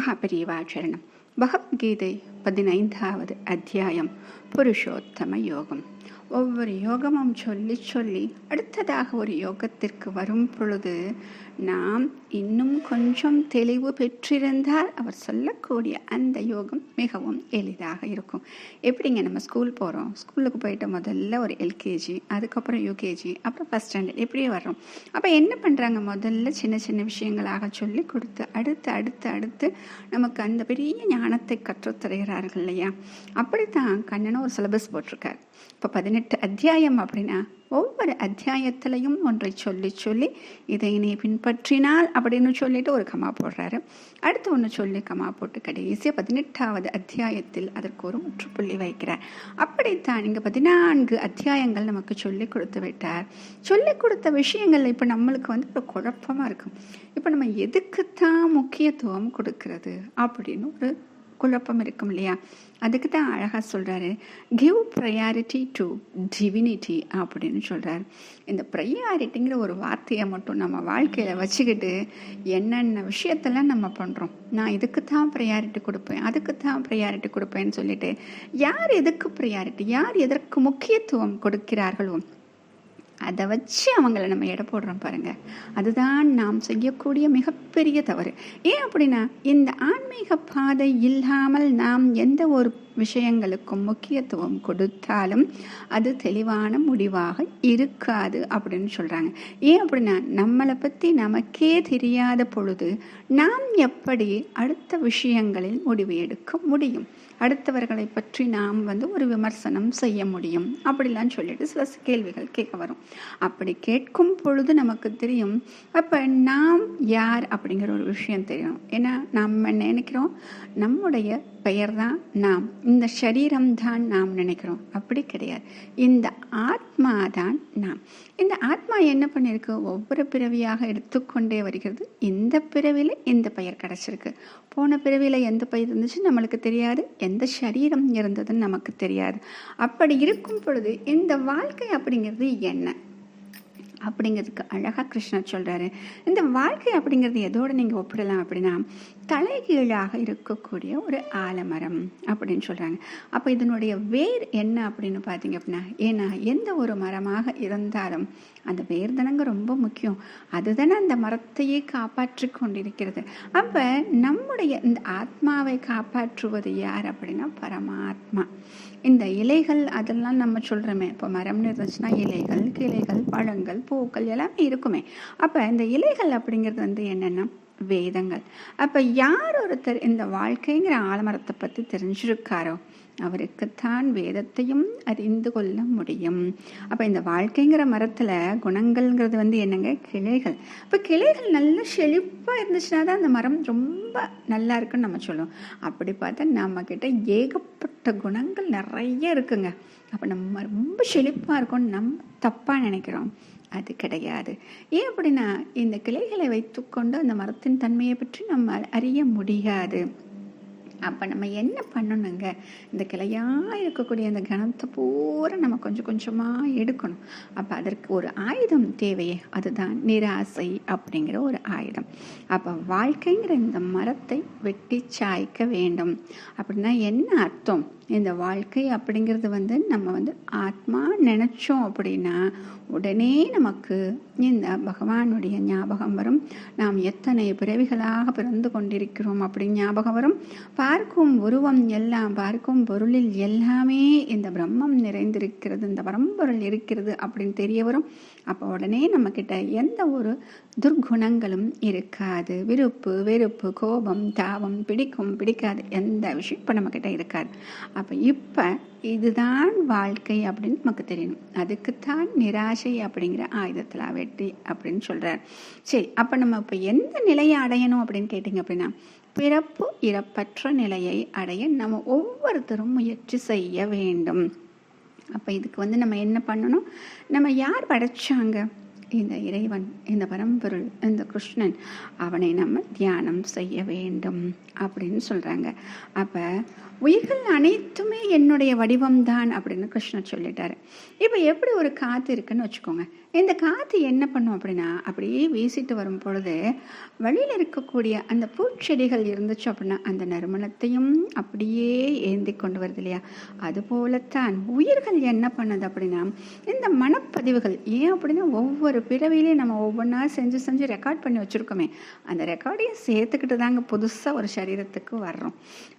மகாபெரிவாச்சரணம் பகவத்கீதை பதினைந்தாவது அத்தியாயம் புருஷோத்தம யோகம். ஒவ்வொரு யோகமும் சொல்லி சொல்லி அடுத்ததாக ஒரு யோகத்திற்கு வரும் பொழுது நாம் இன்னும் கொஞ்சம் தெளிவு பெற்றிருந்தால் அவர் சொல்லக்கூடிய அந்த யோகம் மிகவும் எளிதாக இருக்கும். எப்படிங்க நம்ம ஸ்கூல் போகிறோம் ஸ்கூலுக்கு போயிட்டு முதல்ல ஒரு எல்கேஜி அதுக்கப்புறம் யூகேஜி அப்புறம் ஃபஸ்ட் ஸ்டாண்டர்ட் இப்படியே வர்றோம். அப்போ என்ன பண்ணுறாங்க முதல்ல சின்ன சின்ன விஷயங்களாக சொல்லி கொடுத்து அடுத்து அடுத்து அடுத்து நமக்கு அந்த பெரிய ஞானத்தை கற்றுத்தருகிறார்கள் இல்லையா? அப்படித்தான் கண்ணனும் ஒரு சிலபஸ் போட்டிருக்கார். இப்போ பதினெட்டு அத்தியாயம் அப்படின்னா ஒவ்வொரு அத்தியாயத்திலையும் ஒன்றை சொல்லி சொல்லி இதை நீ பின்பற்றினால் அப்படின்னு சொல்லிட்டு ஒரு கமா போடுறாரு. அடுத்து ஒன்று சொல்லி கமா போட்டு கடைசியாக பதினெட்டாவது அத்தியாயத்தில் அதற்கு ஒரு முற்றுப்புள்ளி வைக்கிறார். அப்படித்தான் இங்கே பதினான்கு அத்தியாயங்கள் நமக்கு சொல்லி கொடுத்து விட்டார். சொல்லி கொடுத்த விஷயங்கள் இப்போ நம்மளுக்கு வந்து ஒரு குழப்பமாக இருக்கும். இப்போ நம்ம எதுக்குத்தான் முக்கியத்துவம் கொடுக்கறது அப்படின்னு ஒரு குழப்பம் இருக்கும் இல்லையா? அதுக்கு தான் அழகாக சொல்கிறாரு கிவ் ப்ரையாரிட்டி டு டிவினிட்டி அப்படின்னு சொல்கிறார் இந்த ப்ரையாரிட்டிங்கிற ஒரு வார்த்தையை மட்டும் நம்ம வாழ்க்கையில் வச்சுக்கிட்டு என்னென்ன விஷயத்தெல்லாம் நம்ம பண்ணுறோம் நான் இதுக்கு தான் ப்ரையாரிட்டி கொடுப்பேன் அதுக்கு தான் ப்ரையாரிட்டி கொடுப்பேன்னு சொல்லிட்டு யார் எதுக்கு ப்ரையாரிட்டி யார் எதற்கு முக்கியத்துவம் கொடுக்கிறார்களோ அதை வச்சு அவங்கள நம்ம எடை போடுறோம் பாருங்க. அதுதான் நாம் செய்யக்கூடிய மிகப்பெரிய தவறு. ஏன் அப்படின்னா இந்த ஆன்மீக பாதை இல்லாமல் நாம் எந்த ஒரு விஷயங்களுக்கும் முக்கியத்துவம் கொடுத்தாலும் அது தெளிவான முடிவாக இருக்காது அப்படின்னு சொல்கிறாங்க ஏன் அப்படின்னா நம்மளை பற்றி நமக்கே தெரியாத பொழுது நாம் எப்படி அடுத்த விஷயங்களில் முடிவு எடுக்க முடியும்? அடுத்தவர்களை பற்றி நாம் வந்து ஒரு விமர்சனம் செய்ய முடியும். அப்படிலாம் சொல்லிட்டு சில கேள்விகள் கேட்க வரும். அப்படி கேட்கும் பொழுது நமக்கு தெரியும் அப்போ நாம் யார் அப்படிங்கிற ஒரு விஷயம் தெரியும். ஏன்னா நம்ம நினைக்கிறோம்? நம்முடைய பெயர் தான் நாம். இந்த சரீரம் தான் நாம் நினைக்கிறோம். அப்படி கிடையாது. இந்த ஆத்மா தான் நாம். இந்த ஆத்மா என்ன பண்ணியிருக்கு ஒவ்வொரு பிறவியாக எடுத்துக்கொண்டே வருகிறது. இந்த பிறவியில் இந்த பெயர் கிடச்சிருக்கு. போன பிறவியில் எந்த பயிர் இருந்துச்சு நம்மளுக்கு தெரியாது. எந்த சரீரம் இருந்ததுன்னு நமக்கு தெரியாது. அப்படி இருக்கும் பொழுது இந்த வாழ்க்கை அப்படிங்கிறது என்ன? அப்படிங்கிறதுக்கு அழகாக கிருஷ்ணர் சொல்கிறாரு இந்த வாழ்க்கை அப்படிங்கிறது எதோடு நீங்கள் ஒப்பிடலாம் அப்படின்னா தலைகீழாக இருக்கக்கூடிய ஒரு ஆலமரம் அப்படின்னு சொல்கிறாங்க அப்போ இதனுடைய வேர் என்ன அப்படின்னு பார்த்தீங்க அப்படின்னா ஏன்னா எந்த ஒரு மரமாக இருந்தாலும் அந்த வேர் தானங்க ரொம்ப முக்கியம். அதுதானே அந்த மரத்தையே காப்பாற்றி கொண்டிருக்கிறது. அப்போ நம்முடைய இந்த ஆத்மாவை காப்பாற்றுவது யார் அப்படின்னா பரமாத்மா. இந்த இலைகள் அதெல்லாம் நம்ம சொல்கிறோமே இப்போ மரம்னு இருந்துச்சுன்னா இலைகள் கிளைகள் பழங்கள் பூக்கள் எல்லாமே இருக்குமே. அப்போ இந்த இலைகள் அப்படிங்கிறது வந்து என்னென்னா வேதங்கள். அப்போ யார் ஒருத்தர் இந்த வாழ்க்கைங்கிற ஆலமரத்தை பற்றி தெரிஞ்சிருக்காரோ அவருக்குத்தான் வேதத்தையும் அறிந்து கொள்ள முடியும். அப்போ இந்த வாழ்க்கைங்கிற மரத்தில் குணங்கள்ங்கிறது வந்து என்னங்க? கிளைகள். இப்போ கிளைகள் நல்ல செழிப்பாக இருந்துச்சுன்னா தான் அந்த மரம் ரொம்ப நல்லா இருக்குன்னு நம்ம சொல்லுவோம். அப்படி பார்த்தா நம்மக்கிட்ட ஏகப்பட்ட குணங்கள் நிறைய இருக்குங்க. அப்போ நம்ம ரொம்ப செழிப்பாக இருக்கோம்னு நம்ம தப்பாக நினைக்கிறோம். அது கிடையாது. ஏன் அப்படின்னா இந்த கிளைகளை வைத்துக்கொண்டு அந்த மரத்தின் தன்மையை பற்றி நம்ம அறிய முடியாது. அப்போ நம்ம என்ன பண்ணணுங்க? இந்த கிளையாக இருக்கக்கூடிய அந்த கணத்தை பூரா நம்ம கொஞ்சம் கொஞ்சமாக எடுக்கணும். அப்போ அதற்கு ஒரு ஆயுதம் தேவையே. அதுதான் நிராசை அப்படிங்கிற ஒரு ஆயுதம். அப்போ வாழ்க்கைங்கிற இந்த மரத்தை வெட்டி சாய்க்க வேண்டும். அப்படின்னா என்ன அர்த்தம்? இந்த வாழ்க்கை அப்படிங்கிறது வந்து நம்ம வந்து ஆத்மா நினச்சோம் அப்படின்னா உடனே நமக்கு இந்த பகவானுடைய ஞாபகம் வரும். நாம் எத்தனை பிறவிகளாக பிறந்து கொண்டிருக்கிறோம் அப்படின்னு ஞாபகம் வரும். பார்க்கும் உருவம் எல்லாம் பார்க்கும் பொருளில் எல்லாமே இந்த பிரம்மம் நிறைந்திருக்கிறது இந்த பரம்பொருள் இருக்கிறது அப்படின்னு தெரிய வரும். அப்போ உடனே நம்மக்கிட்ட எந்த ஒரு துர்குணங்களும் இருக்காது. விருப்பு வெறுப்பு கோபம் தாபம் பிடிக்கும் பிடிக்காது. எந்த விஷயம் இப்போ நம்மக்கிட்ட இருக்காது. அப்போ இப்போ இதுதான் வாழ்க்கை அப்படின்னு நமக்கு தெரியணும். அதுக்குத்தான் நிராசை அப்படிங்கிற ஆயுதத்தில் வெற்றி அப்படின்னு சொல்கிறார் சரி அப்போ நம்ம இப்போ எந்த நிலையை அடையணும் அப்படின்னு கேட்டிங்க அப்படின்னா பிறப்பு இறப்பற்ற நிலையை அடைய நம்ம ஒவ்வொருத்தரும் முயற்சி செய்ய வேண்டும். அப்போ இதுக்கு வந்து நம்ம என்ன பண்ணணும்? நம்ம யார் படைச்சாங்க? இந்த இறைவன் இந்த பரம்பொருள் இந்த கிருஷ்ணன் அவனை நம்ம தியானம் செய்ய வேண்டும் அப்படின்னு சொல்கிறாங்க அப்போ உயிர்கள் அனைத்துமே என்னுடைய வடிவம்தான் அப்படின்னு கிருஷ்ணர் சொல்லிட்டாரு. இப்போ எப்படி ஒரு காற்று இருக்குன்னு வச்சுக்கோங்க. இந்த காற்று என்ன பண்ணும் அப்படின்னா அப்படியே வீசிட்டு வரும் பொழுது வழியில் இருக்கக்கூடிய அந்த பூச்செடிகள் இருந்துச்சு அப்படின்னா அந்த நறுமணத்தையும் அப்படியே ஏந்தி கொண்டு வருது இல்லையா? அதுபோலத்தான் உயிர்கள் என்ன பண்ணுது அப்படின்னா இந்த மனப்பதிவுகள் ஏன் அப்படின்னா ஒவ்வொரு பிறவிலையும் நம்ம ஒவ்வொன்றா செஞ்சு செஞ்சு ரெக்கார்ட் பண்ணி வச்சுருக்கோமே. அந்த ரெக்கார்டையும் சேர்த்துக்கிட்டு தாங்க புதுசாக ஒரு சரீரத்துக்கு வர்றோம்.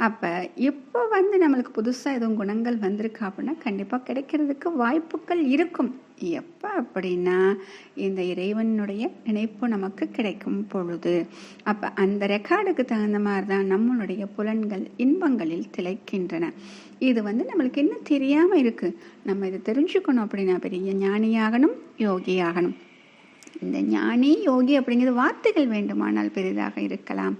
அப்போ இப்போ வந்து நம்மளுக்கு புதுசாக எதுவும் குணங்கள் வந்திருக்கு அப்படின்னா கண்டிப்பாக கிடைக்கிறதுக்கு வாய்ப்புகள் இருக்கும். எப்போ அப்படின்னா இந்த இறைவனுடைய நினைப்பு நமக்கு கிடைக்கும் பொழுது. அப்போ அந்த ரெக்கார்டுக்கு தகுந்த மாதிரி தான் நம்மளுடைய புலன்கள் இன்பங்களில் திளைக்கின்றன. இது வந்து நம்மளுக்கு என்ன தெரியாமல் இருக்குது நம்ம இதை தெரிஞ்சுக்கணும் அப்படின்னா பெரிய ஞானியாகணும் யோகியாகணும். இந்த ஞானி யோகி அப்படிங்கிறது வார்த்தைகள் வேண்டுமானால் பெரிதாக இருக்கலாம்.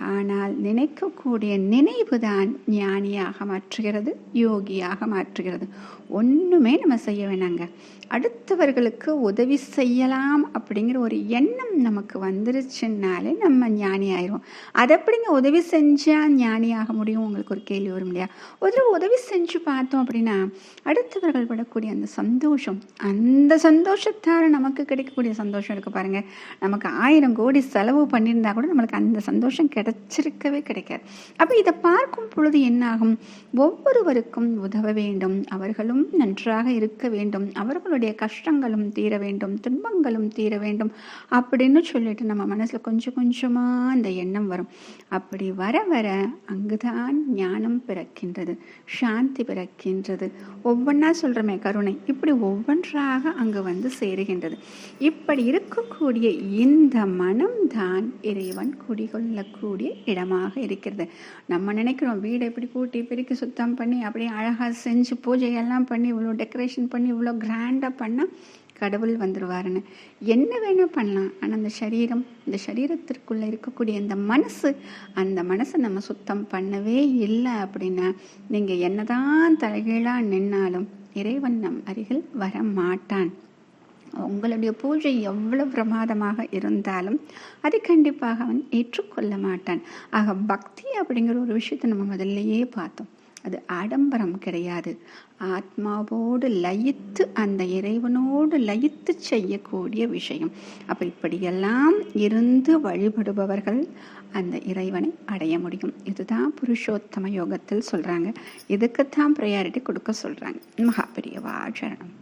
ஆனால் நினைக்கக்கூடிய நினைவு தான் ஞானியாக மாற்றுகிறது யோகியாக மாற்றுகிறது. ஒன்றுமே நம்ம செய்ய வேணாங்க. அடுத்தவர்களுக்கு உதவி செய்யலாம் அப்படிங்கிற ஒரு எண்ணம் நமக்கு வந்துருச்சுனாலே நம்ம ஞானி ஆயிடுவோம். அதை எப்படிங்க உதவி செஞ்சால் ஞானியாக முடியும்? உங்களுக்கு ஒரு கேள்வி வரும் இல்லையா? ஒரு உதவி செஞ்சு பார்த்தோம் அப்படின்னா அடுத்தவர்கள் படக்கூடிய அந்த சந்தோஷம் அந்த சந்தோஷத்தால் நமக்கு கிடைக்கக்கூடிய சந்தோஷம் இருக்கு பாருங்கள் நமக்கு ஆயிரம் கோடி செலவு பண்ணியிருந்தா கூட நம்மளுக்கு அந்த சந்தோஷம் கிடைச்சிருக்கவே கிடைக்காது. அப்போ இதை பார்க்கும் பொழுது என்னாகும்? ஒவ்வொருவருக்கும் உதவ வேண்டும். அவர்களும் நன்றாக இருக்க வேண்டும். அவர்களுடைய கஷ்டங்களும் தீர வேண்டும். துன்பங்களும் தீர வேண்டும். அப்படின்னு சொல்லிட்டு நம்ம மனசில் கொஞ்சம் கொஞ்சமாக அந்த எண்ணம் வரும். அப்படி வர வர அங்குதான் ஞானம் பிறக்கின்றது. சாந்தி பிறக்கின்றது. ஒவ்வொன்றா சொல்கிறோமே கருணை. இப்படி ஒவ்வொன்றாக அங்கு வந்து சேருகின்றது. இப்படி இருக்கக்கூடிய இந்த மனம்தான் இறைவன் குடிகொள்ளக்கூடிய இடமாக இருக்கிறது. நம்ம நினைக்கிறோம் வீடை எப்படி கூட்டி பெருக்கி சுத்தம் பண்ணி அப்படியே அழகாக செஞ்சு பூஜையெல்லாம் பண்ணி இவ்வளோ டெக்கரேஷன் பண்ணி இவ்வளோ கிராண்டாக பண்ணால் கடவுள் வந்துடுவாருன்னு என்ன வேணால் பண்ணலாம். ஆனால் அந்த சரீரம் இந்த சரீரத்திற்குள்ளே இருக்கக்கூடிய அந்த மனசு அந்த மனசை நம்ம சுத்தம் பண்ணவே இல்லை அப்படின்னா நீங்கள் என்னதான் தலைகீழாக நின்னாலும் இறைவன் நம் அருகில் வர மாட்டான் உங்களுடைய பூஜை எவ்வளவு பிரமாதமாக இருந்தாலும் அதை கண்டிப்பாக அவன் ஏற்றுக்கொள்ள மாட்டான். ஆக பக்தி அப்படிங்கிற ஒரு விஷயத்தை நம்ம முதல்லையே பார்த்தோம். அது ஆடம்பரம் கிடையாது. ஆத்மாவோடு லயித்து அந்த இறைவனோடு லயித்து செய்யக்கூடிய விஷயம். அப்போ இப்படியெல்லாம் இருந்து வழிபடுபவர்கள் அந்த இறைவனை அடைய முடியும். இதுதான் புருஷோத்தம யோகத்தில் சொல்கிறாங்க இதுக்குத்தான் ப்ரையாரிட்டி கொடுக்க சொல்கிறாங்க மகாபெரியவா சரணம்.